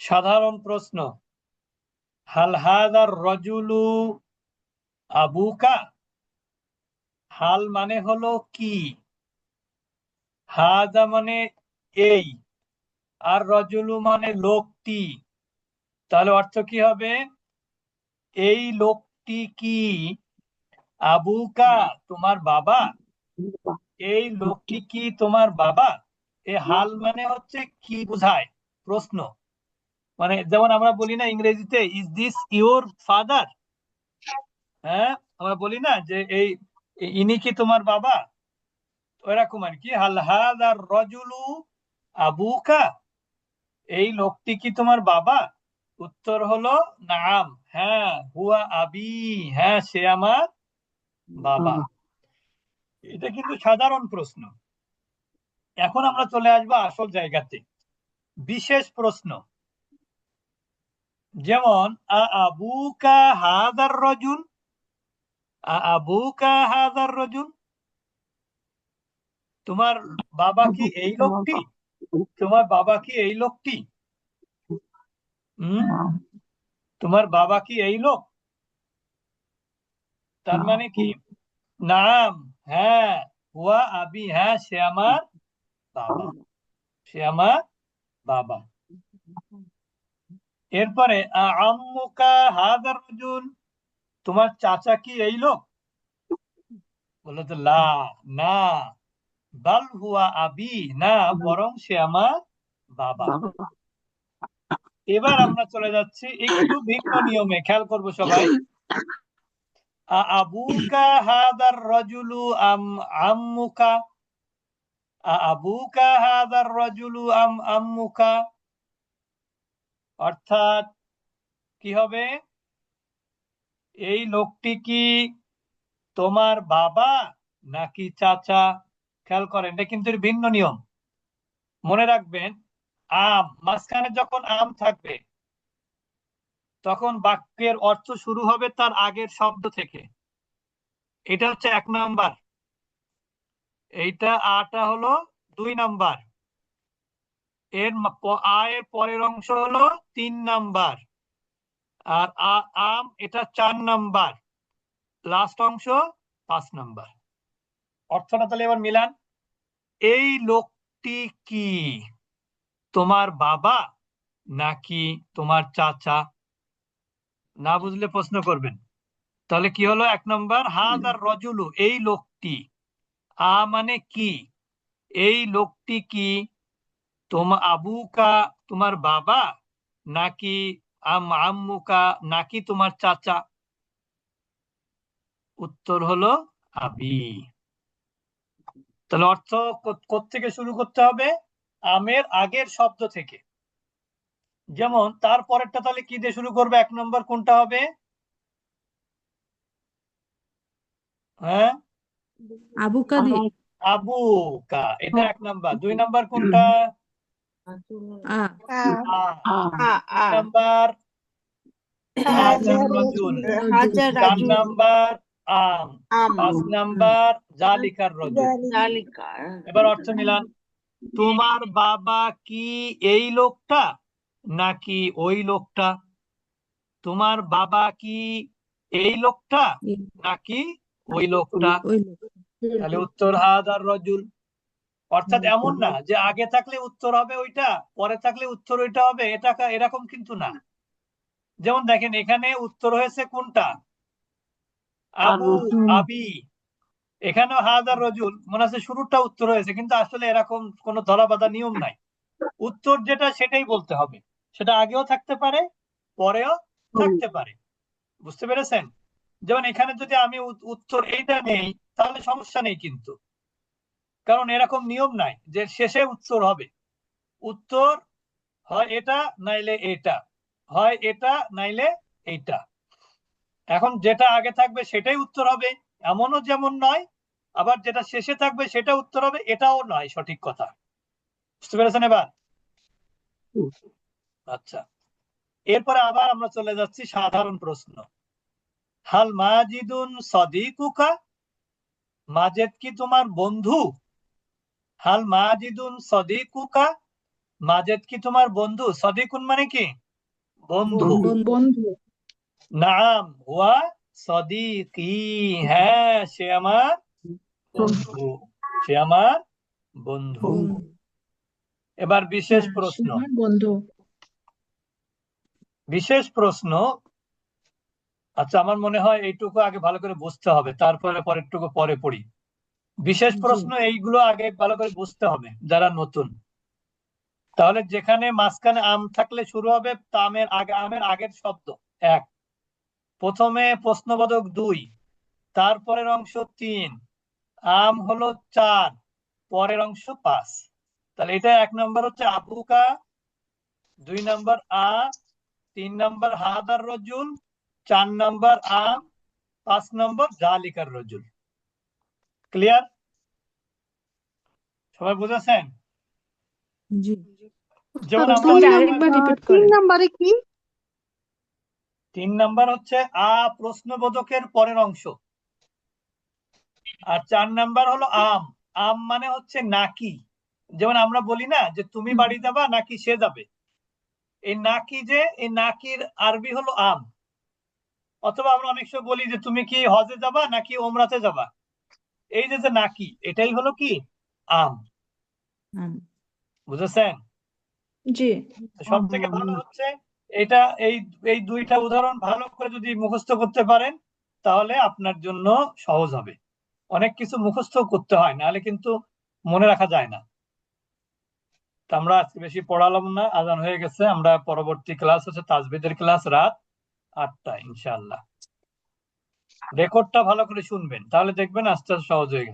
সাধারণ প্রশ্ন। হাল হাদার রজুলু আবুকা? হাল মানে হলো কি? হাদা মানে এই, আর রজুলু মানে লোকটি। তাহলে অর্থ কি হবে? এই লোকটি কি আবুকা, তোমার বাবা? এই লোকটি কি তোমার বাবা? এই হাল মানে হচ্ছে কি বোঝায়? প্রশ্ন। মানে যেমন আমরা বলি না ইংরেজিতে ইজ দিস ইওর ফাদার হ্যাঁ আমরা বলি না যে এই ইনি কি তোমার বাবা? ওরকম আর কি হাল হাদার রজুলু আবুকা? এই লোকটি কি তোমার বাবা? উত্তর হলো নাম। হ্যাঁ হুয়া আবি। হ্যাঁ সে আমার বাবা। এটা কিন্তু সাধারণ প্রশ্ন। এখন আমরা চলে আসব আসল জায়গাতে। বিশেষ প্রশ্ন। যেমন আবুকা হাদার রজুল আবুকা হাদার রজুল তোমার বাবা কি এই লোকটি? তোমার বাবা কি এই লোকটি? তোমার বাবা কি এই লোক? তার মানে কি? নাম হ্যাঁ হুয়া, আবি হ্যাঁ সে আমার বাবা। সে আমার বাবা। এরপরে আম্মুকা হাদার রজুল তোমার চাচা কি এই লোক? বলল তো লা না বাল হুয়া আবি না বরং সে আমার বাবা। এবার আমরা চলে যাচ্ছি একটু ভিন্ন নিয়মে খেয়াল করব সবাই। আবুকা হাদার রজুলু আম আম্মুকা আবুকা হাদার রজুলু আম আম্মুকা? অর্থাৎ কি হবে? এই লোকটি কি তোমার বাবা নাকি চাচা? খেয়াল করেন, এটা কিন্তু ভিন্ন নিয়ম। মনে রাখবেন, আম, মাঝখানে যখন আম থাকবে, তখন বাক্যের অর্থ শুরু হবে তার আগের শব্দ থেকে। এটা হচ্ছে এক নাম্বার। এইটা আটা হলো দুই নাম্বার। এর আ এর পরের অংশ হলো তিন নাম্বার। আর আম এটা চার নাম্বার। লাস্ট অংশ পাঁচ নাম্বার। অর্থটা তাহলে এবার মিলান। এই লোকটি কি তোমার বাবা নাকি তোমার চাচা? না বুঝলে প্রশ্ন করবেন। তাহলে কি হলো? এক নম্বর হাদার রজুলু এই লোকটি আ মানে কি? এই লোকটি কি তোমার আবুকা তোমার বাবা নাকি আম আম্মুকা নাকি তোমার চাচা? উত্তর হলো আবি। তাহলে অর্থ থেকে শুরু করতে হবে? আমের আগের শব্দ থেকে। যেমন, তারপরেরটা তাহলে কি দিয়ে শুরু করবে? এক নম্বর কোনটা হবে? হ্যাঁ? আবুকা দি আবুকা এটা এক নাম্বার। দুই নাম্বার কোনটা? আ। নাম্বার হাজার রজুল। হাজার চার নাম্বার আম। আম। পাঁচ নাম্বার জালিকার রজুল। এবার অর্থ মিলান। তোমার বাবা কি এই লোকটা নাকি ওই লোকটা? তোমার বাবা কি এই লোকটা নাকি ওই লোকটা তাহলে উত্তর হাদার রজুল। অর্থাৎ এমন না যে আগে থাকলে উত্তর হবে ওইটা পরে থাকলে উত্তর ওইটা হবে এটা এরকম কিন্তু না। যেমন দেখেন এখানে উত্তর হয়েছে কোনটা? আবু আবি। এখানেও হাদার রজুল। মনে হচ্ছে শুরুটা উত্তর হয়েছে কিন্তু আসলে এরকম কোনো ধরাবাধা নিয়ম নাই। উত্তর যেটা সেটাই বলতে হবে। সেটা আগেও থাকতে পারে পরেও থাকতে পারে। বুঝতে পেরেছেন? যেমন এখানে যদি আমি উত্তর এইটা নেই তাহলে সমস্যা নেই কিন্তু। কারণ এরকম নিয়ম নাই যে শেষে উত্তর হবে। উত্তর হয় এটা নাইলে এটা। হয় এটা নাইলে এইটা। এখন যেটা আগে থাকবে সেটাই উত্তর হবে এমনও যেমন নয় আবার যেটা শেষে থাকবে সেটা উত্তর হবে এটাও নয় সঠিক কথা। বুঝতে পেরেছেন এবার? আচ্ছা। এরপরে আবার আমরা চলে যাচ্ছি সাধারণ প্রশ্ন। হাল মাজিদুন সদিকুকা মাজেদ কি তোমার বন্ধু? হাল মাজিদুন সদিকুকা মাজেদ কি তোমার বন্ধু? সদিকুন মানে কি? বন্ধু। বন্ধু। নাম হুয়া সদিকি। হ্যাঁ সে আমার বন্ধু। সে আমার বন্ধু। এবার বিশেষ হ্যাঁ, প্রশ্ন। বন্ধু। বিশেষ প্রশ্ন আচ্ছা আমার মনে হয় এইটুকু আগে ভালো করে বুঝতে হবে তারপরে পরেরটুকু পরে পড়ি। বিশেষ প্রশ্ন এইগুলো আগে ভালো করে বুঝতে হবে যারা নতুন। তাহলে যেখানে মাঝখানে আম থাকলে শুরু হবে তা আমের আগে আমের আগের শব্দ এক। প্রথমে প্রশ্নবোধক দুই তারপরের অংশ তিন আম হলো চার পরের অংশ পাঁচ। তাহলে এটা এক নম্বর হচ্ছে আবুকা দুই নম্বর আ তিন নম্বর হাদার রজুল চার নম্বর আম পাঁচ নম্বর জালিকার রজুল। ক্লিয়ার সবাই বুঝেছেন? জি। যেমন উস্তাদ, আমরা আরেকবার রিপিট তিন করেন। নম্বরে কি? তিন নাম্বার হচ্ছে আ প্রশ্নবোধকের পরের অংশ। আর চার নাম্বার হলো আম। আম মানে হচ্ছে নাকি। যেমন আমরা বলি না যে তুমি বাড়ি যাবা নাকি সে যাবে। এই নাকি যে এই নাকির আরবি হলো আম। অথবা আমরা অনেক সময় বলি যে তুমি কি হজে যাবা নাকি ওমরাতে যাবা? এই যে যে নাকি এটাই হলো কি? আম। বুঝেছেন? জি। সব থেকে ভালো হচ্ছে এটা এই এই দুইটা উদাহরণ ভালো করে যদি মুখস্থ করতে পারেন তাহলে আপনার জন্য সহজ হবে। অনেক কিছু মুখস্থ করতে হয় নাহলে কিন্তু মনে রাখা যায় না। তা আমরা আজকে বেশি পড়ালাম না আজান হয়ে গেছে আমরা পরবর্তী ক্লাস হচ্ছে তাজবিদের ক্লাস রাত আটটা ইনশাল্লাহ রেকর্ডটা ভালো করে শুনবেন তাহলে দেখবেন আস্তে আস্তে সহজ হয়ে গেছে।